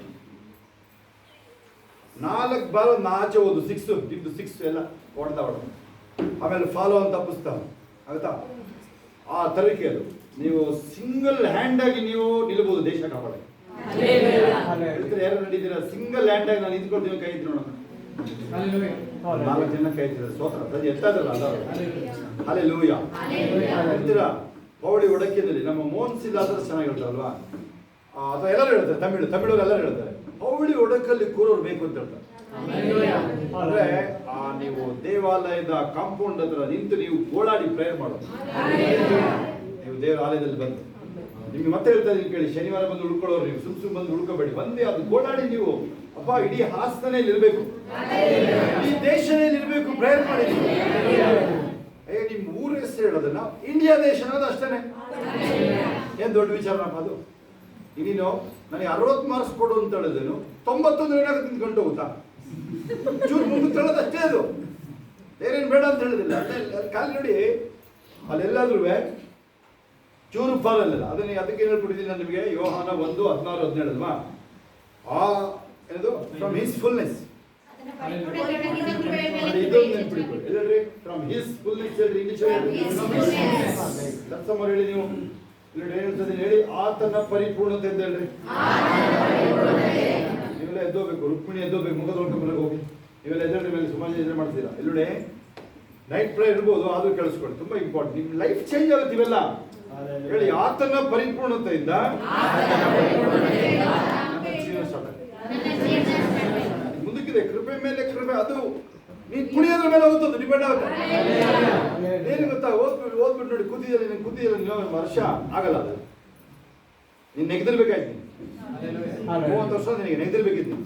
Speaker 2: ನಾಲ್ಕು ಬಾಲ್ ನಾಚೆ ಹೋದು ಸಿಕ್ಸ್ ಇದ್ದು ಸಿಕ್ಸ್ ಎಲ್ಲ ಹೊಡೆದ ಹೊಡೆದು ಆಮೇಲೆ ಫಾಲೋ ಅಂತ ಪುಸ್ತಕ ಆಯ್ತಾ? ಆ ತರಿಕೆ ಅದು. ನೀವು ಸಿಂಗಲ್ ಹ್ಯಾಂಡ್ ಆಗಿ ನೀವು ನಿಲ್ಬೋದು ದೇಶ ಕಾಪಾಡಕ್ಕೆ. ಯಾರು ನಡೀತೀರಾ? ಸಿಂಗಲ್ ಲ್ಯಾಂಡ್ ಆಗಿ ನಾನು ನಿಂತ್ಕೊಳ್ತೀನಿ ಕೈ ಇದ್ರು ನೋಡೋಣ. ನಾಲ್ಕು ಜನ ಕೈ ಎತ್ತಿದ್ದಾರೆ ಸೋತ್ರ ಅದು ಎತ್ತದಲ್ಲ ಅಲ್ಲ? ಅಲ್ಲೇ ಲೂಯ ಹೇಳ್ತೀರಾ? ಪೌಳಿ ಒಡಕಿನಲ್ಲಿ ನಮ್ಮ ಮೋಹನ್ ಸಿಲ್ಲಾದ್ರೆ ಚೆನ್ನಾಗಿ ಹೇಳ್ತಾರಲ್ವಾ ಆ, ಅಥವಾ ಎಲ್ಲರೂ ಹೇಳ್ತಾರೆ ತಮಿಳು ತಮಿಳು ಎಲ್ಲರೂ ಹೇಳ್ತಾರೆ ಪೌಳಿ ಒಡಕಲ್ಲಿ ಕೂರೋರು ಬೇಕು ಅಂತ ಹೇಳ್ತಾರೆ. ಅಂದ್ರೆ ಆ ನೀವು ದೇವಾಲಯದ ಕಾಂಪೌಂಡ್ ಹತ್ರ ನಿಂತು ನೀವು ಗೋಳಾಡಿ ಪ್ರೇಯರ್ ಮಾಡೋದು. ನೀವು ದೇವರ ಆಲಯದಲ್ಲಿ ಬಂದು ನಿಮ್ಗೆ ಮತ್ತೆ ಹೇಳ್ತಾ ಇದ್ದೀನಿ ಕೇಳಿ, ಶನಿವಾರ ಬಂದು ಉಳ್ಕೊಳ್ಳೋರು ನೀವು, ಸುಮ್ ಸುಮ್ ಬಂದು ಉಳ್ಕೋಬೇಡಿ. ಒಂದೇ ಅದು ಗೋಳಾಡಿ ನೀವು, ಅಪ್ಪ, ಇಡೀ ಹಾಸನಲ್ಲಿ ಇರಬೇಕು. ಇಡೀ ದೇಶನೇ ಇರಬೇಕು ಪ್ರಯತ್ನ ಮಾಡಿ. ಏ, ನಿಮ್ ಊರ ಹೆಸರು ಹೇಳೋದನ್ನ ಇಂಡಿಯಾ ದೇಶ ಅನ್ನೋದು ಅಷ್ಟೇನೆ. ಏನ್ ದೊಡ್ಡ ವಿಚಾರನಪ್ಪ ಅದು? ಇನ್ನೇನು, ನನಗೆ ಅರವತ್ತು ಮಾರ್ಕ್ಸ್ ಕೊಡು ಅಂತ ಹೇಳಿದೇನು ತೊಂಬತ್ತೊಂದು ಏನಾಗುತ್ತೆ ತಿಂದ್ಕೊಂಡು ಹೋಗುತ್ತಾ? ಚೂರು ಮುಂದೆ ತಳ್ಳೋದು ಅಷ್ಟೇ ಅದು. ಬೇರೇನು ಬೇಡ ಅಂತ ಹೇಳಿದಿಲ್ಲ ಅಲ್ಲೇ ಖಾಲಿ ನೋಡಿ ಅಲ್ಲೆಲ್ಲಾದ್ರೂ ಚೂರು ಫಾಲ್ ಅಲ್ಲ ಅದನ್ನ ಅದಕ್ಕೆ ಏನು ಹೇಳ್ಕೊಟ್ಟಿದ್ದೀನಿ ನಾನು ನಿಮಗೆ. ಯೋಹಾನ ಒಂದು ಹದಿನಾರು ಹದಿನೇಳು ಅಲ್ವಾ? ಆ ಏನದು? ಫ್ರಮ್ ಹಿಸ್ ಫುಲ್ನೆಸ್ ಇದೊಂದು ಫ್ರಮ್ ಹಿಸ್ ಫುಲ್ನೆಸ್ ಹೇಳಿ ಇಂಗ್ಲಿಷ್ ಸತ್ಸಮರ್ ಹೇಳಿ ನೀವು. ಇಲ್ಲಿ ಹೇಳ್ತದೆ ಹೇಳಿ. ಆತನ ಪರಿಪೂರ್ಣತೆ ಅಂತ ಹೇಳ್ರಿ. ನೀವೆಲ್ಲ ಎದ್ದೋಗ್ಬೇಕು. ರುಕ್ಮಿಣಿ ಎದ್ದೋಗ್ಬೇಕು. ಮುಖ ತೊಳ್ಕೊಂಡು ಹೋಗಿ. ನೀವೆಲ್ಲ ಎದ್ದೇಳ್ರಿ ಮೇಲೆ ಸುಮಾರು ಎದುರು ಮಾಡ್ತೀರಾ. ಎಲ್ಲೊಡೆ ನೈಟ್ ಪ್ರೈ ಇರ್ಬೋದು ಆದ್ರೂ ಕೇಳಿಸ್ಕೊಳ್ಳಿ. ತುಂಬಾ ಇಂಪಾರ್ಟೆಂಟ್ ನಿಮ್ ಲೈಫ್ ಚೇಂಜ್ ಆಗುತ್ತೆ ಇವೆಲ್ಲ. ಹೇಳಿ ಆತನ ಪರಿಪೂರ್ಣತೆಯಿಂದ. ಮುಂದಕ್ಕಿದೆ ಕೃಪೆ ಮೇಲೆ ಕೃಪೆ ಅದು ನೀನ್ ಕುಣಿಯೋದ್ರ ಮೇಲೆ ಹೋಗ್ತದೆ ಡಿಪೆಂಡ್ ಆಗುತ್ತೆ. ಏನು ಗೊತ್ತಾ ಓದ್ಬಿಟ್ಟು ಓದ್ಬಿಟ್ಟು ನೋಡಿ ಕುದಿಯಲ್ಲಿ ನೀನು ಕುದಿಯಲ್ಲಿ ನೀನು ವರ್ಷ ಆಗಲ್ಲ ಅದು. ನೀನು ನೆಗೆದಿರ್ಬೇಕಾಯ್ತು. ನೀನು ಮೂವತ್ತು ವರ್ಷ ನಿನಗೆ ನೆಗೆದಿರ್ಬೇಕಿತ್ತು.